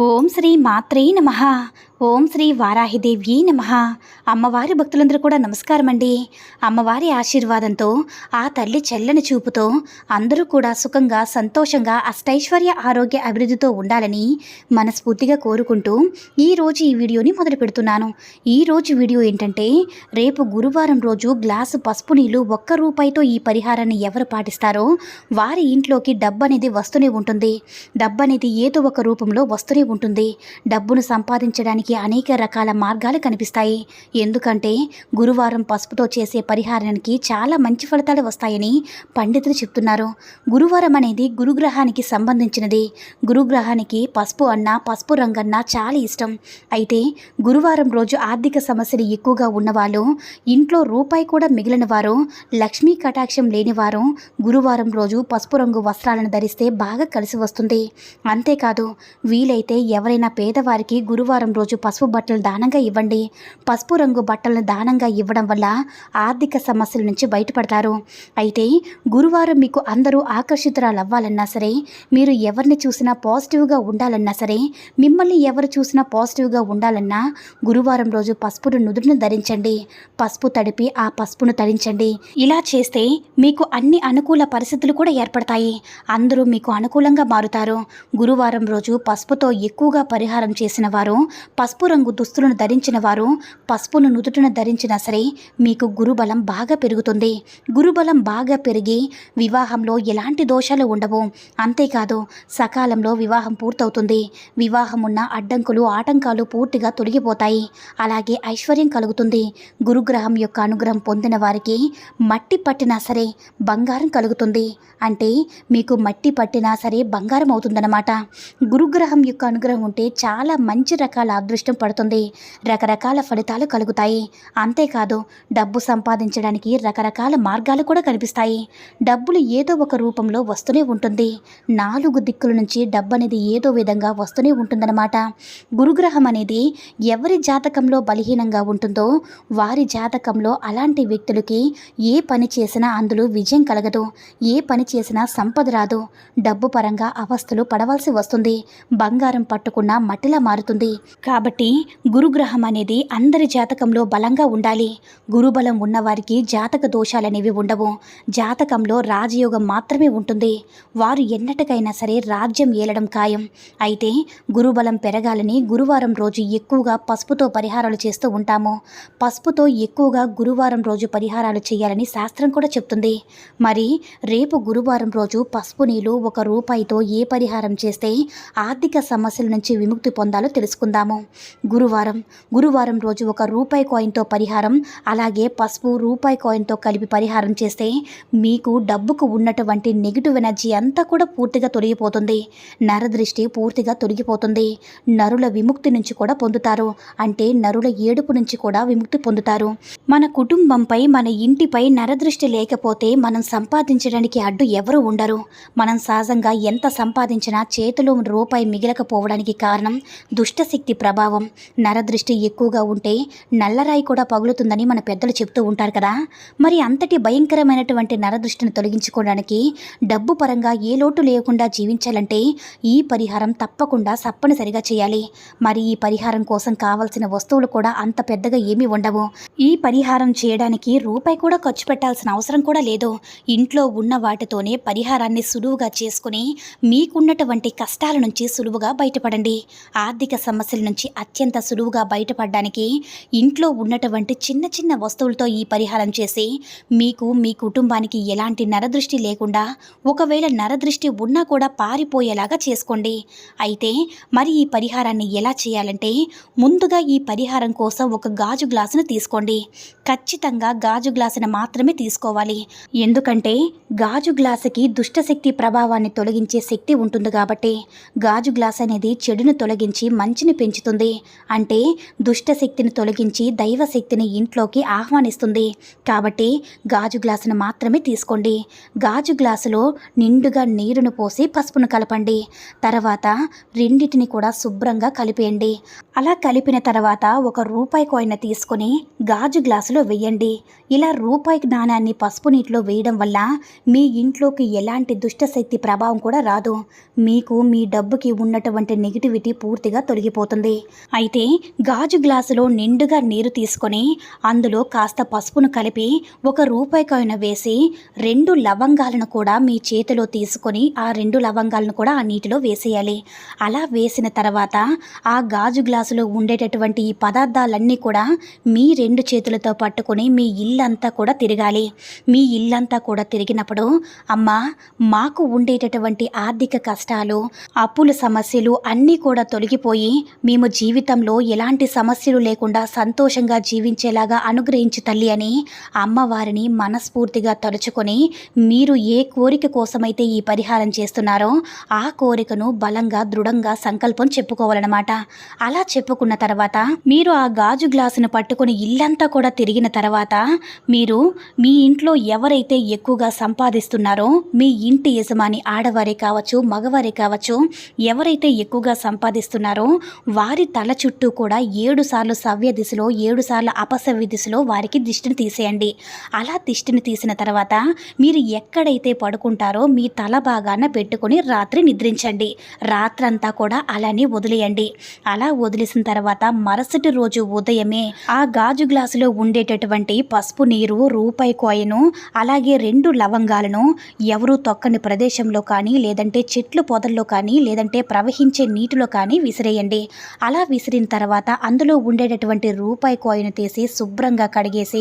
ఓం శ్రీ మాత్రే నమ. ఓం శ్రీ వారాహిదేవ్యే నమ. అమ్మవారి భక్తులందరూ కూడా నమస్కారం అండి అమ్మవారి ఆశీర్వాదంతో ఆ తల్లి చెల్లని చూపుతో అందరూ కూడా సుఖంగా సంతోషంగా అష్టైశ్వర్య ఆరోగ్య అభివృద్ధితో ఉండాలని మనస్ఫూర్తిగా కోరుకుంటూ ఈరోజు ఈ వీడియోని మొదలు పెడుతున్నాను. ఈరోజు వీడియో ఏంటంటే రేపు గురువారం రోజు గ్లాసు పసుపు నీళ్ళు ఒక్క రూపాయితో ఈ పరిహారాన్ని ఎవరు పాటిస్తారో వారి ఇంట్లోకి డబ్బు అనేది వస్తూనే ఉంటుంది. డబ్బు అనేది ఏదో ఒక రూపంలో వస్తూనే ఉంటుంది. డబ్బును సంపాదించడానికి అనేక రకాల మార్గాలు కనిపిస్తాయి. ఎందుకంటే గురువారం పసుపుతో చేసే పరిహారానికి చాలా మంచి ఫలితాలు వస్తాయని పండితులు చెప్తున్నారు. గురువారం అనేది గురుగ్రహానికి సంబంధించినది. గురుగ్రహానికి పసుపు అన్న పసుపు రంగన్న చాలా ఇష్టం. అయితే గురువారం రోజు ఆర్థిక సమస్యలు ఎక్కువగా ఉన్నవాళ్ళు ఇంట్లో రూపాయి కూడా మిగిలిన వారు లక్ష్మీ కటాక్షం లేనివారు గురువారం రోజు పసుపు రంగు వస్త్రాలను ధరిస్తే బాగా కలిసి వస్తుంది. అంతేకాదు వీలైతే ఎవరైనా పేదవారికి గురువారం రోజు పసుపు బట్టలు దానంగా ఇవ్వండి. పసుపు రంగు బట్టలను దానంగా ఇవ్వడం వల్ల ఆర్థిక సమస్యల నుంచి బయటపడతారు. అయితే గురువారం మీకు అందరూ ఆకర్షితురాలు అవ్వాలన్నా సరే మీరు ఎవరిని చూసినా పాజిటివ్గా ఉండాలన్నా సరే మిమ్మల్ని ఎవరు చూసినా పాజిటివ్గా ఉండాలన్నా గురువారం రోజు పసుపును నుదురును ధరించండి. పసుపు తడిపి ఆ పసుపును తడించండి. ఇలా చేస్తే మీకు అన్ని అనుకూల పరిస్థితులు కూడా ఏర్పడతాయి. అందరూ మీకు అనుకూలంగా మారుతారు. గురువారం రోజు పసుపుతో ఎక్కువగా పరిహారం చేసిన వారు పసుపు రంగు దుస్తులను ధరించిన వారు పసుపును నుదుటిన ధరించినా సరే మీకు గురుబలం బాగా పెరుగుతుంది. గురుబలం బాగా పెరిగి వివాహంలో ఎలాంటి దోషాలు ఉండవు. అంతేకాదు సకాలంలో వివాహం పూర్తవుతుంది. వివాహం ఉన్న అడ్డంకులు ఆటంకాలు పూర్తిగా తొలగిపోతాయి. అలాగే ఐశ్వర్యం కలుగుతుంది. గురుగ్రహం యొక్క అనుగ్రహం పొందిన వారికి మట్టి పట్టినా సరే బంగారం కలుగుతుంది. అంటే మీకు మట్టి పట్టినా సరే బంగారం అవుతుందన్నమాట. గురుగ్రహం యొక్క అనుగ్రహం ఉంటే చాలా మంచి రకాల అదృష్టం పడుతుంది. రకరకాల ఫలితాలు కలుగుతాయి. అంతేకాదు డబ్బు సంపాదించడానికి రకరకాల మార్గాలు కూడా కనిపిస్తాయి. డబ్బులు ఏదో ఒక రూపంలో వస్తూనే ఉంటుంది. నాలుగు దిక్కుల నుంచి డబ్బు అనేది ఏదో విధంగా వస్తూనే ఉంటుందన్నమాట. గురుగ్రహం అనేది ఎవరి జాతకంలో బలహీనంగా ఉంటుందో వారి జాతకంలో అలాంటి వ్యక్తులకి ఏ పని చేసినా అందులో విజయం కలగదు. ఏ పని చేసినా సంపద రాదు. డబ్బు పరంగా అవస్థలు పడవలసి వస్తుంది. బంగారం పట్టుకున్న మట్టిలా మారుతుంది. కాబట్టి కాబట్టి గురుగ్రహం అనేది అందరి జాతకంలో బలంగా ఉండాలి. గురుబలం ఉన్నవారికి జాతక దోషాలనేవి ఉండవు. జాతకంలో రాజయోగం మాత్రమే ఉంటుంది. వారు ఎన్నటికైనా సరే రాజ్యం ఏలడం ఖాయం. అయితే గురుబలం పెరగాలని గురువారం రోజు ఎక్కువగా పసుపుతో పరిహారాలు చేస్తూ ఉంటాము. పసుపుతో ఎక్కువగా గురువారం రోజు పరిహారాలు చేయాలని శాస్త్రం కూడా చెప్తుంది. మరి రేపు గురువారం రోజు పసుపు నీళ్ళు ఒక రూపాయితో ఏ పరిహారం చేస్తే ఆర్థిక సమస్యల నుంచి విముక్తి పొందాలో తెలుసుకుందాము. గురువారం గురువారం రోజు ఒక రూపాయి కాయిన్తో పరిహారం అలాగే పసుపు రూపాయి కాయిన్తో కలిపి పరిహారం చేస్తే మీకు డబ్బుకు ఉన్నటువంటి నెగిటివ్ ఎనర్జీ అంతా కూడా పూర్తిగా తొలగిపోతుంది. నరదృష్టి పూర్తిగా తొలగిపోతుంది. నరుల విముక్తి నుంచి కూడా పొందుతారు. అంటే నరుల ఏడుపు నుంచి కూడా విముక్తి పొందుతారు. మన కుటుంబంపై మన ఇంటిపై నరదృష్టి లేకపోతే మనం సంపాదించడానికి అడ్డు ఎవరు ఉండరు. మనం సహజంగా ఎంత సంపాదించినా చేతిలో రూపాయి మిగిలకపోవడానికి కారణం దుష్టశక్తి ప్రభావం. నరదృష్టి ఎక్కువగా ఉంటే నల్లరాయి కూడా పగులుతుందని మన పెద్దలు చెప్తూ ఉంటారు కదా. మరి అంతటి భయంకరమైనటువంటి నరదృష్టిని తొలగించుకోవడానికి డబ్బు పరంగా ఏ లోటు లేకుండా జీవించాలంటే ఈ పరిహారం తప్పకుండా తప్పనిసరిగా చేయాలి. మరి ఈ పరిహారం కోసం కావాల్సిన వస్తువులు కూడా అంత పెద్దగా ఏమీ ఉండవు. ఈ పరిహారం చేయడానికి రూపాయి కూడా ఖర్చు పెట్టాల్సిన అవసరం కూడా లేదు. ఇంట్లో ఉన్న వాటితోనే పరిహారాన్ని సులువుగా చేసుకుని మీకున్నటువంటి కష్టాల నుంచి సులువుగా బయటపడండి. ఆర్థిక సమస్యల నుంచి అత్యంత సులువుగా బయటపడడానికి ఇంట్లో ఉన్నటువంటి చిన్న చిన్న వస్తువులతో ఈ పరిహారం చేసి మీకు మీ కుటుంబానికి ఎలాంటి నరదృష్టి లేకుండా ఒకవేళ నరదృష్టి ఉన్నా కూడా పారిపోయేలాగా చేసుకోండి. అయితే మరి ఈ పరిహారాన్ని ఎలా చేయాలంటే ముందుగా ఈ పరిహారం కోసం ఒక గాజు గ్లాసును తీసుకోండి. ఖచ్చితంగా గాజు గ్లాసును మాత్రమే తీసుకోవాలి. ఎందుకంటే గాజు గ్లాసుకి దుష్టశక్తి ప్రభావాన్ని తొలగించే శక్తి ఉంటుంది కాబట్టి గాజు గ్లాస్ అనేది చెడును తొలగించి మంచిని పెంచుతుంది. అంటే దుష్ట శక్తిని తొలగించి దైవ శక్తిని ఇంట్లోకి ఆహ్వానిస్తుంది. కాబట్టి గాజు గ్లాసును మాత్రమే తీసుకోండి. గాజు గ్లాసులో నిండుగా నీరును పోసి పసుపును కలపండి. తర్వాత రెండిటిని కూడా శుభ్రంగా కలిపేయండి. అలా కలిపిన తర్వాత ఒక రూపాయి కాయిన్ తీసుకొని గాజు గ్లాసులో వేయండి. ఇలా రూపాయి నాణాన్ని పసుపు నీటిలో వేయడం వల్ల మీ ఇంట్లోకి ఎలాంటి దుష్టశక్తి ప్రభావం కూడా రాదు. మీకు మీ డబ్బుకి ఉన్నటువంటి నెగిటివిటీ పూర్తిగా తొలగిపోతుంది. అయితే గాజు గ్లాసులో నిండుగా నీరు తీసుకొని అందులో కాస్త పసుపును కలిపి ఒక రూపాయి కాయిన వేసి రెండు లవంగాలను కూడా మీ చేతిలో తీసుకొని ఆ రెండు లవంగాలను కూడా ఆ నీటిలో వేసేయాలి. అలా వేసిన తర్వాత ఆ గాజు గ్లాసులో ఉండేటటువంటి ఈ పదార్థాలన్నీ కూడా మీ రెండు చేతులతో పట్టుకొని మీ ఇల్లంతా కూడా తిరగాలి. మీ ఇల్లంతా కూడా తిరిగినప్పుడు అమ్మా మాకు ఉండేటటువంటి ఆర్థిక కష్టాలు అప్పుల సమస్యలు అన్నీ కూడా తొలగిపోయి మేము జీవితంలో ఎలాంటి సమస్యలు లేకుండా సంతోషంగా జీవించేలాగా అనుగ్రహించి తల్లి అని అమ్మవారిని మనస్ఫూర్తిగా తలుచుకొని మీరు ఏ కోరిక కోసమైతే ఈ పరిహారం చేస్తున్నారో ఆ కోరికను బలంగా దృఢంగా సంకల్పం చెప్పుకోవాలన్నమాట. అలా చెప్పుకున్న తర్వాత మీరు ఆ గాజు గ్లాసును పట్టుకొని ఇల్లంతా కూడా తిరిగిన తర్వాత మీరు మీ ఇంట్లో ఎవరైతే ఎక్కువగా సంపాదిస్తున్నారో మీ ఇంటి యజమాని ఆడవారే కావచ్చు మగవారే కావచ్చు ఎవరైతే ఎక్కువగా సంపాదిస్తున్నారో వారి తల చుట్టూ కూడా ఏడు సార్లు సవ్య దిశలో ఏడు సార్లు అపసవ్య దిశలో వారికి దిష్టిని తీసేయండి. అలా దిష్టిని తీసిన తర్వాత మీరు ఎక్కడైతే పడుకుంటారో మీ తల భాగాన పెట్టుకొని రాత్రి నిద్రించండి. రాత్రంతా కూడా అలానే వదిలేయండి. అలా వదిలేసిన తర్వాత మరుసటి రోజు ఉదయమే ఆ గాజు గ్లాసులో ఉండేటటువంటి పసుపు నీరు రూపాయి కోయను అలాగే రెండు లవంగాలను ఎవరు తొక్కని ప్రదేశంలో కానీ లేదంటే చెట్లు పొదల్లో కానీ లేదంటే ప్రవహించే నీటిలో కానీ విసిరేయండి. అలా విసిరిన తర్వాత అందులో ఉండేటటువంటి రూపాయి కాయిన్ తీసి శుభ్రంగా కడిగేసి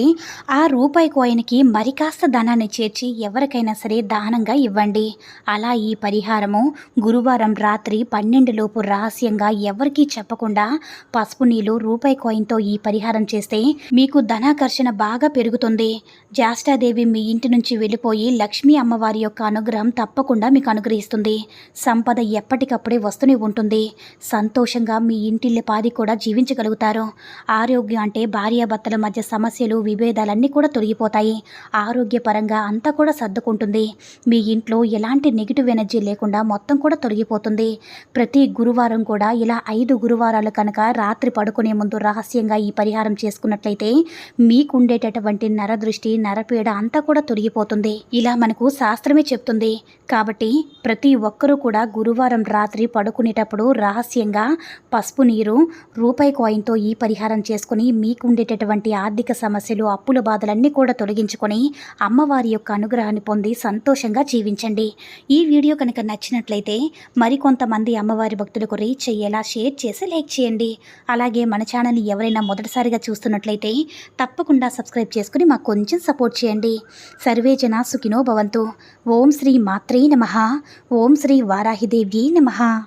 ఆ రూపాయి కాయిన్కి మరి కాస్త ధనాన్ని చేర్చి ఎవరికైనా సరే దానంగా ఇవ్వండి. అలా ఈ పరిహారము గురువారం రాత్రి పన్నెండులోపు రహస్యంగా ఎవరికీ చెప్పకుండా పసుపు నీళ్ళు రూపాయి కాయిన్తో ఈ పరిహారం చేస్తే మీకు ధనాకర్షణ బాగా పెరుగుతుంది. జ్యేష్ఠాదేవి మీ ఇంటి నుంచి వెళ్ళిపోయి లక్ష్మీ అమ్మవారి యొక్క అనుగ్రహం తప్పకుండా మీకు అనుగ్రహిస్తుంది. సంపద ఎప్పటికప్పుడే వస్తూనే ఉంటుంది. సంతోషంగా మీ ఇంటి పాది కూడా జీవించగలుగుతారు. ఆరోగ్యం అంటే భార్యాభర్తల మధ్య సమస్యలు విభేదాలన్నీ కూడా తొలగిపోతాయి. ఆరోగ్యపరంగా అంతా కూడా సర్దుకుంటుంది. మీ ఇంట్లో ఎలాంటి నెగిటివ్ ఎనర్జీ లేకుండా మొత్తం కూడా తొలగిపోతుంది. ప్రతి గురువారం కూడా ఇలా ఐదు గురువారాలు కనుక రాత్రి పడుకునే ముందు రహస్యంగా ఈ పరిహారం చేసుకున్నట్లయితే మీకు ఉండేటటువంటి నరదృష్టి నరపీడ అంతా కూడా తొలగిపోతుంది. ఇలా మనకు శాస్త్రమే చెప్తుంది. కాబట్టి ప్రతి ఒక్కరూ కూడా గురువారం రాత్రి పడుకునేటప్పుడు రహస్యంగా పసుపుని మీరు రూపాయి కాయిన్తో ఈ పరిహారం చేసుకుని మీకు ఉండేటటువంటి ఆర్థిక సమస్యలు అప్పుల బాధలన్నీ కూడా తొలగించుకొని అమ్మవారి యొక్క అనుగ్రహాన్ని పొంది సంతోషంగా జీవించండి. ఈ వీడియో కనుక నచ్చినట్లయితే మరికొంతమంది అమ్మవారి భక్తులకు రీచ్ అయ్యేలా షేర్ చేసి లైక్ చేయండి. అలాగే మన ఛానల్ని ఎవరైనా మొదటిసారిగా చూస్తున్నట్లయితే తప్పకుండా సబ్స్క్రైబ్ చేసుకుని మాకు కొంచెం సపోర్ట్ చేయండి. సర్వే జన సుఖినో భవంతు. ఓం శ్రీ మాత్రే నమ. ఓం శ్రీ వారాహిదేవ్యే నమ.